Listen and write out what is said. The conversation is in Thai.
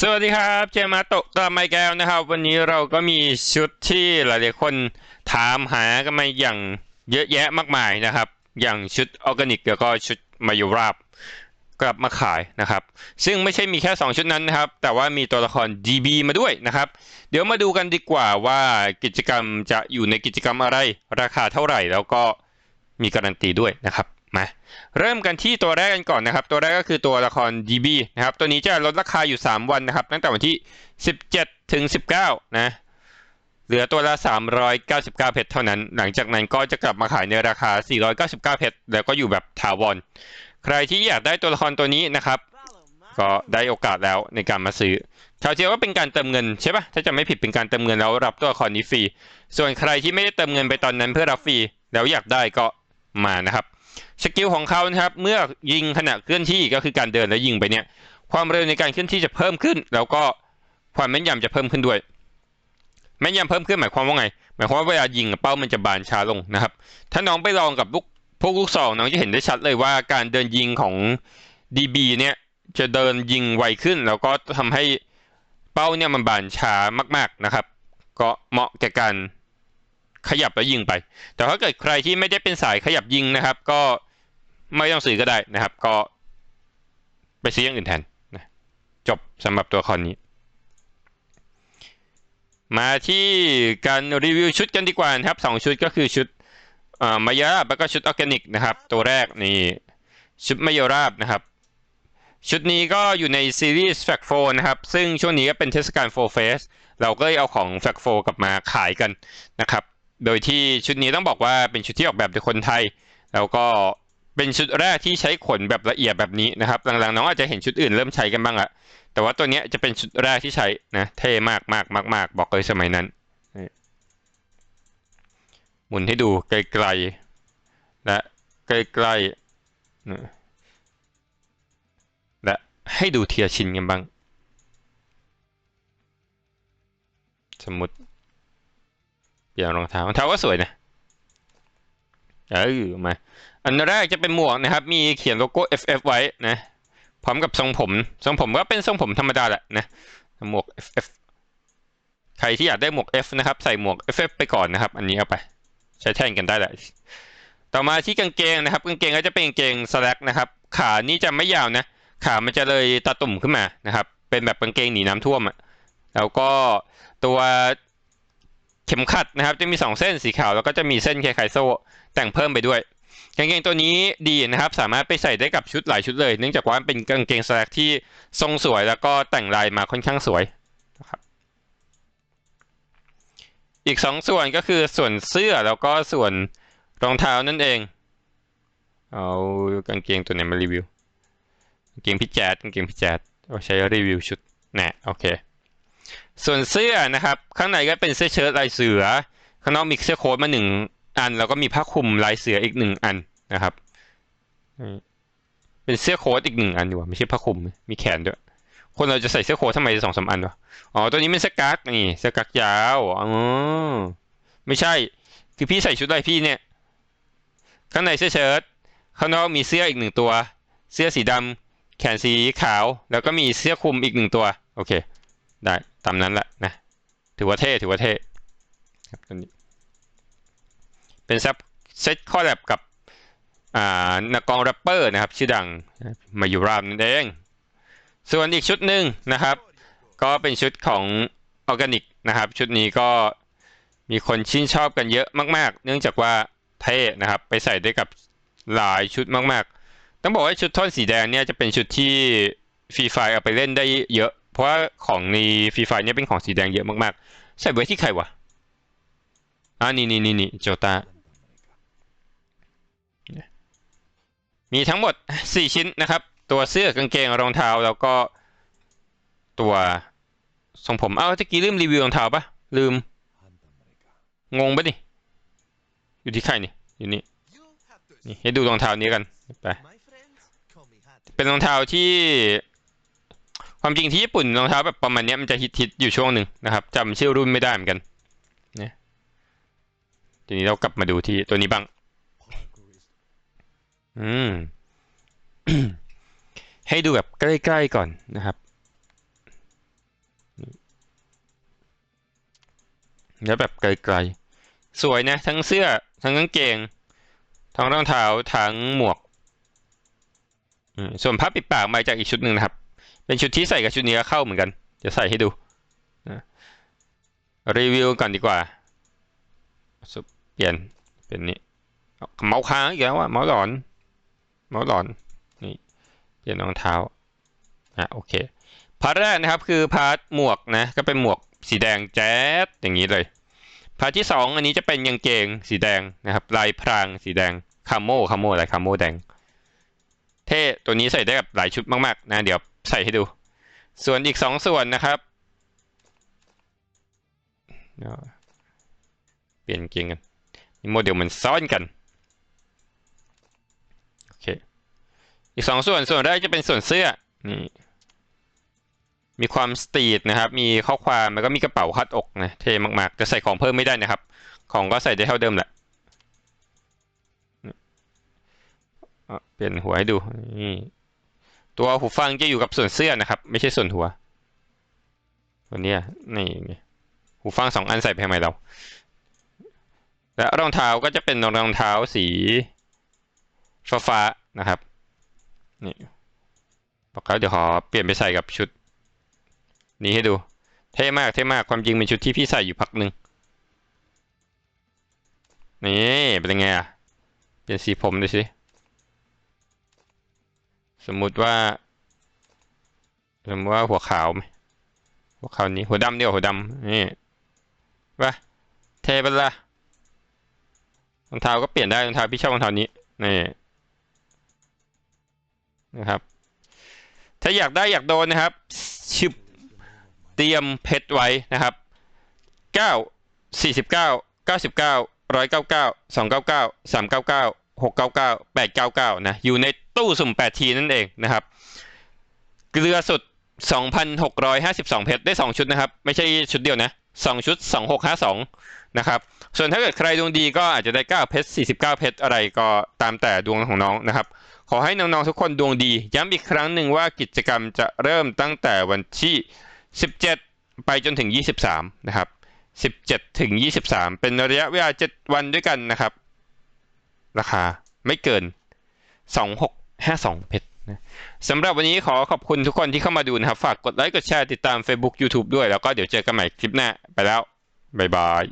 สวัสดีครับเจมาโตะกลับมาอีกแล้วนะครับ วันนี้เราก็มีชุดที่หลายๆคนถามหากันมาอย่างเยอะแยะมากมายนะครับ อย่างชุดออร์แกนิกแล้วก็ชุดมายุราบกลับมาขายนะครับ ซึ่งไม่ใช่มีแค่ 2 ชุดนั้นนะครับ แต่ว่ามีตัวละคร DB มาด้วยนะครับ เดี๋ยวมาดูกันดีกว่าว่ากิจกรรมจะอยู่ในกิจกรรมอะไร ราคาเท่าไหร่ แล้วก็มีการันตีด้วยนะครับ มาเริ่มกันที่ตัวแรกกันก่อนนะครับ ตัวแรกก็คือตัวละคร DB นะครับ ตัวนี้จะลดราคาอยู่ 3 วันนะครับ ตั้งแต่วันที่ 17 ถึง 19 นะ เหลือตัวละ 399 เพชรเท่านั้น หลังจากนั้นก็จะกลับมาขายในราคา 499 เพชรแล้วก็อยู่แบบถาวร ใครที่อยากได้ตัวละครตัวนี้นะครับ ก็ได้โอกาสแล้วในการมาซื้อชาวเจียวก็เป็นการเติมเงินใช่ปะถ้าจะไม่ผิดเป็นการเติมเงินแล้วรับตัวละครนี้ฟรี ส่วนใครที่ไม่ได้เติมเงินไปตอนนั้นเพื่อรับฟรีแล้วอยากได้ก็ มานะครับสกิลของเขานะครับเมื่อยิงขณะเคลื่อนที่ก็คือการเดินแล้วยิงไปเนี่ยความเร็วในการเคลื่อนที่จะเพิ่มขึ้น แล้วก็ความแม่นยำจะเพิ่มขึ้นด้วย แม่นยำเพิ่มขึ้นหมายความว่าไง หมายความว่าเวลายิงเป้ามันจะบานช้าลงนะครับ ถ้าน้องไปลองกับลูกพวกลูกซองน้องจะเห็นได้ชัดเลยว่าการเดินยิงของ DB เนี่ยจะเดินยิงไวขึ้น แล้วก็ทำให้เป้าเนี่ยมันบานช้ามาก ๆนะครับ ก็เหมาะแก่การ ขยับแล้วยิงไป แต่ถ้าเกิดใครที่ไม่ได้เป็นสายขยับยิงนะครับ ก็ไม่ต้องซื้อก็ได้นะครับ ก็ไปซื้ออย่างอื่นแทนนะจบสำหรับตัวครนี้ มาที่การรีวิวชุดกันดีกว่านะครับสองชุดก็คือชุดมายาราบแล้วก็ชุดออร์แกนิกนะครับ ตัวแรกนี่ชุดมายาราบนะครับ ชุดนี้ก็อยู่ในซีรีส์แฟกโฟนะครับ ซึ่งช่วงนี้ก็เป็นเทศกาลโฟเฟสเราก็เลยเอาของแฟกโฟกลับมาขายกันนะครับ โดยที่ชุดนี้ต้องบอกว่าเป็นชุดที่ออกแบบโดยคนไทย แล้วก็เป็นชุดแรกที่ใช้ขนแบบละเอียดแบบนี้นะครับ หลังๆน้องอาจจะเห็นชุดอื่นเริ่มใช้กันบ้างละแต่ว่าตัวนี้จะเป็นชุดแรกที่ใช้นะเท่มากมากมากมากบอกเลยสมัยนั้นหมุนให้ดูไกลๆและใกล้ๆและให้ดูเทียชินกันบ้าง สมมติ เปลี่ยนรองเท้ารองเท้าก็สวยนะเออมา อันแรกจะเป็นหมวกนะครับ มีเขียนโลโก้ FF ไว้นะ พร้อมกับทรงผม ทรงผมก็เป็นทรงผมธรรมดาแหละนะ หมวก FF ใครที่อยากได้หมวก F นะครับ ใส่หมวก FF ไปก่อนนะครับ อันนี้เอาไป ใช้แทนกันได้แหละ ต่อมาที่กางเกงนะครับ กางเกงก็จะเป็นกางเกงสแลกนะครับ ขานี่จะไม่ยาวนะ ขามันจะเลยตาตุ่มขึ้นมานะครับ เป็นแบบกางเกงหนีน้ำท่วมอะแล้วก็ตัว เข็มขัดนะครับจะมี 2 เส้นสีขาวแล้วก็จะมีเส้นคล้ายๆโซ่แต่งเพิ่มไปด้วย กางเกงตัวนี้ดีนะครับ สามารถไปใส่ได้กับชุดหลายชุดเลย เนื่องจากว่าเป็นกางเกงสแลกที่ทรงสวยแล้วก็แต่งลายมาค่อนข้างสวยนะครับอีกสองส่วนก็คือส่วนเสื้อแล้วก็ส่วนรองเท้านั่นเอง เอากางเกงตัวไหนมารีวิวกางเกงพี่แจ๊ดกางเกงพี่แจ๊ดเอาใช้รีวิวชุดแน่โอเค ส่วนเสื้อนะครับ ข้างในก็เป็นเสื้อเชิ้ตลายเสือ ข้างนอกมีเสื้อโค้ทมาหนึ่งอัน แล้วก็มีผ้าคลุมลายเสืออีกหนึ่งอันนะครับ เป็นเสื้อโค้ทอีกหนึ่งอันดีกว่ไม่ใช่ผ้าคลุม มีแขนด้วย คนเราจะใส่เสื้อโค้ททำไมสองสามอันวะ อ๋อ ตัวนี้เป็นเสื้อกั๊กนี่ เสื้อกั๊กยาว อ๋อ ไม่ใช่ คือพี่ใส่ชุดอะไรพี่เนี่ย ข้างในเสื้อเชิ้ต ข้างนอกมีเสื้ออีกหนึ่งตัว เสื้อสีดำแขนสีขาว แล้วก็มีเสื้อคลุมอีกหนึ่งตัว โอเค ได้ ตามนั้นแหละนะ ถือว่าเท่ ถือว่าเท่ครับตัวนี้ เป็นซับเซตข้อแลบกับอ่านักกองแรปเปอร์นะครับ ชื่อดังมาอยู่รามนั่นเอง ส่วนอีกชุดหนึ่งนะครับ ก็เป็นชุดของออร์แกนิกนะครับ ชุดนี้ก็มีคนชื่นชอบกันเยอะมาก ๆ เนื่องจากว่าเท่นะครับ ไปใส่ได้กับหลายชุดมาก ๆ ต้องบอกว่าชุดท่อนสีแดงเนี่ยจะเป็นชุดที่ฟรีไฟเอาไปเล่นได้เยอะ เพราะว่าของในฟรีไฟเนี่ยเป็นของสีแดงเยอะมากๆ ใส่ไว้ที่ใครวะอ่านี่นี่นี่นี่โจตามีทั้งหมด 4 ชิ้นนะครับ ตัวเสื้อกางเกงรองเท้าแล้วก็ตัวทรงผม เอ้าตะกี้ลืมรีวิวรองเท้าปะลืม งงปะนี่ อยู่ที่ใครนี่ อยู่นี่ นี่ให้ดูรองเท้านี้กัน ไป เป็นรองเท้าที่ ความจริงที่ญี่ปุ่นรองเท้าแบบประมาณนี้มันจะฮิตๆอยู่ช่วงหนึ่งนะครับจำชื่อรุ่นไม่ได้เหมือนกันเนี่ยทีนี้เรากลับมาดูที่ตัวนี้บ้าง อืม ให้ดูแบบใกล้ๆก่อนนะครับแล้วแบบไกลๆ สวยนะ ทั้งเสื้อ ทั้งกางเกง ทั้งรองเท้า ทั้งหมวก ส่วนผ้าปิดปากมาจากอีกชุดหนึ่งนะครับ เป็นชุดที่ใส่กับชุดนี้ก็เข้าเหมือนกัน เดี๋ยวใส่ให้ดูนะรีวิวก่อนดีกว่าสุดเปลี่ยนเป็นนี้เมาส์ค้างอีกแล้วอะเมาส์หลอน เมาส์หลอนนี่เปลี่ยนรองเท้าอะโอเคพาร์ทแรกนะครับคือพาร์ทหมวกนะก็เป็นหมวกสีแดงแจ๊ดอย่างนี้เลยพาร์ทที่สองอันนี้จะเป็นกางเกงสีแดงนะครับลายพรางสีแดงคาโมคาโมลายคาโมแดงเท่ตัวนี้ใส่ได้กับหลายชุดมากๆนะเดี๋ยว ใส่ให้ดู ส่วนอีกสองส่วนนะครับ เปลี่ยนกางเกงกันนี่โมเดลมันซ้อนกันโอเคอีกสองส่วนส่วนแรกจะเป็นส่วนเสื้อนี่มีความสตรีทนะครับ มีข้อความแล้วก็มีกระเป๋าคาดอกนะเท่มากๆจะใส่ของเพิ่มไม่ได้นะครับ ของก็ใส่ได้เท่าเดิมแหละอะเปลี่ยนหัวให้ดูนี่ ตัวหูฟังจะอยู่กับส่วนเสื้อนะครับ ไม่ใช่ส่วนหัวตัวนี้นี่หูฟังสองอันใส่ไปทำไมเรา และรองเท้าก็จะเป็นรองเท้าสีฟ้าๆนะครับนี่บอกเขาเดี๋ยวขอเปลี่ยนไปใส่กับชุด นี้ให้ดู เท่มากเท่มากความจริงเป็นชุดที่พี่ใส่อยู่พักหนึ่งนี่เป็นไงอะเปลี่ยนสีผมดูสิ สมมุติว่า สมมติว่าหัวขาวไหมหัวขาวนี้หัวดำเดียวหัวดำนี่ว่าเท่ปละ่ะรองเท้าก็เปลี่ยนได้รองเท้าพี่ชอบรองเท้านี้นี่นะครับ ถ้าอยากได้อยากโดนนะครับชิบเตรียมเพชรไว้นะครับเก้าสี่สิบเก้าเก้าสิบเก้าร้อยเก้าเก้าสองเก้าเก้าสามเก้าเก้าหกเก้าเก้าแปดเก้าเก้านะอยู่ใน ตู้สุ่มแปดทีนั่นเองนะครับ เกลือสุดสองพันหกร้อยห้าสิบสองเพชรได้สองชุดนะครับ ไม่ใช่ชุดเดียวนะสองชุดสองหกห้าสองนะครับ ส่วนถ้าเกิดใครดวงดีก็อาจจะได้เก้าเพชรสี่สิบเก้าเพชรอะไรก็ตามแต่ดวงของน้องนะครับ ขอให้น้องๆทุกคนดวงดี ย้ำอีกครั้งหนึ่งว่ากิจกรรมจะเริ่มตั้งแต่วันที่ 17 ไปจนถึง 23 นะครับ 17 ถึง 23 เป็นระยะเวลา 7 วันด้วยกันนะครับ ราคาไม่เกิน 2652 เพชรนะสำหรับวันนี้ขอขอบคุณทุกคนที่เข้ามาดูนะครับ ฝากกดไลค์ กดแชร์ ติดตาม Facebook YouTube ด้วย แล้วก็เดี๋ยวเจอกันใหม่คลิปหน้า ไปแล้ว บ๊ายบาย